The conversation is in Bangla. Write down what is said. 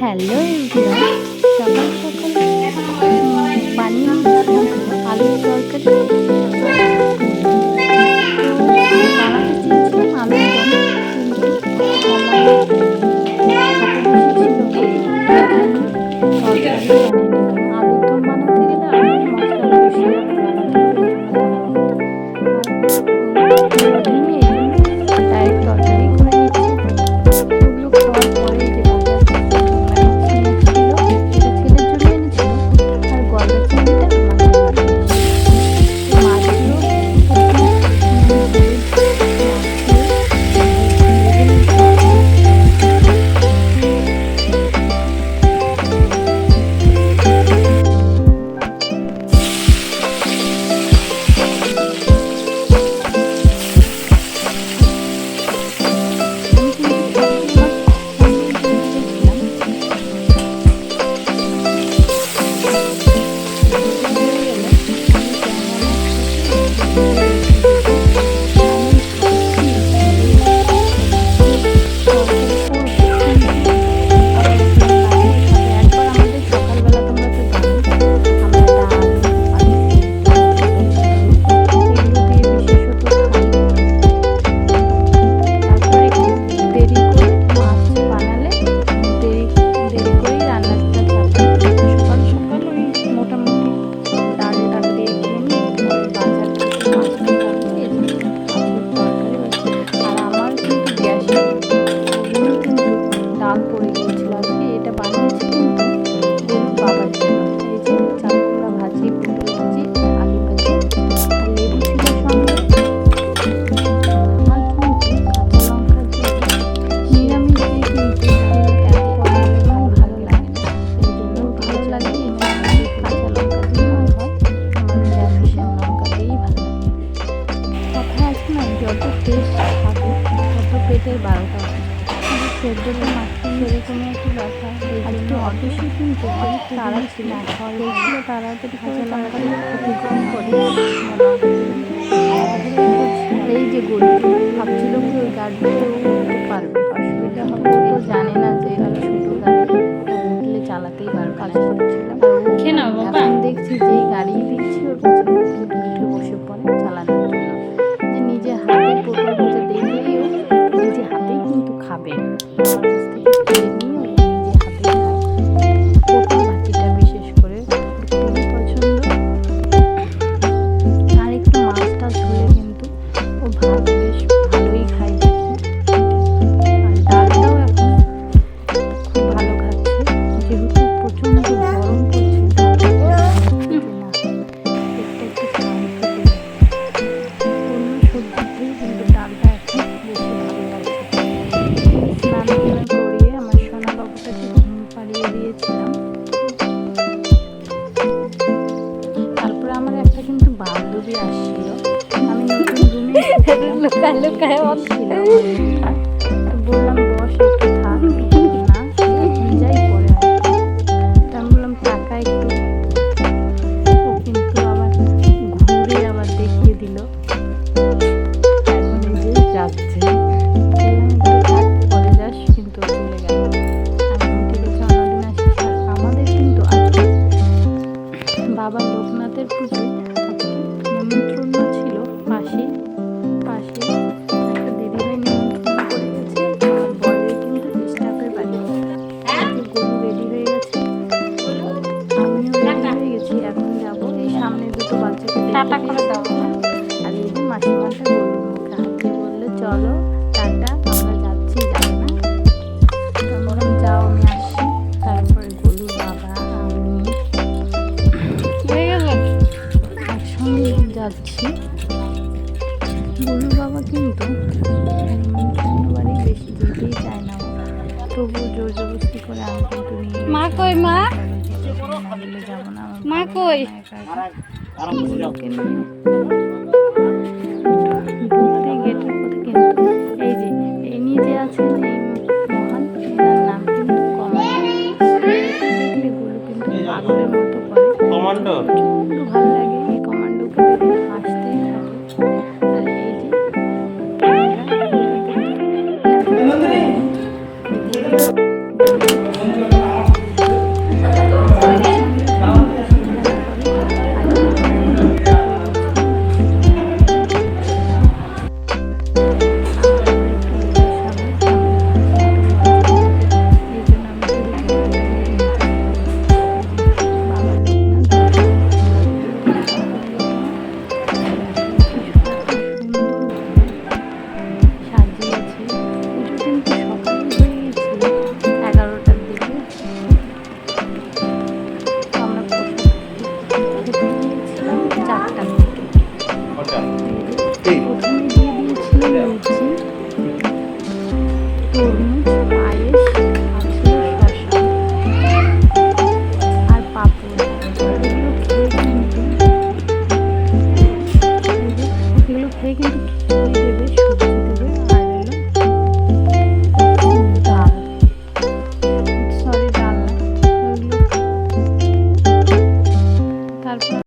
হ্যালো সকাল সকাল বানিয়ে আলুর তরকারি। এটাই বারোটা একটু এই তারা ছিল। এই যে গরু ভাবছিল কি ওই গাড়িতেও পারবে। অসুবিধা হবে জানে না যে ছোটো গাড়ি চালাতেই পারবে লুকায় ছিল বললাম, বস, একটু থাক যাই পরে আমি বললাম, টাকা একটু ও কিন্তু আবার ঘুরে আবার দেখিয়ে দিল। এখন যে বাবা লোকনাথের পুজো টাটা আমরা যাচ্ছি যাব না। বললাম যাও আমি আসি তারপরে গলু বাবা আমি একসঙ্গে যাচ্ছি। গলু বাবা কিন্তু কোনোবারই বেশি যেতেই চায় না। তবু জোর জবরদস্তি করে আমি কিন্তু মা কই মা? মা কই? তো? ভালো লাগে এই কমান্ডোকে আসতেই থাকে আর এই যে তরমুজ পায়েস আছে শশা আর পাপড় কিন্তু দেবে সবজি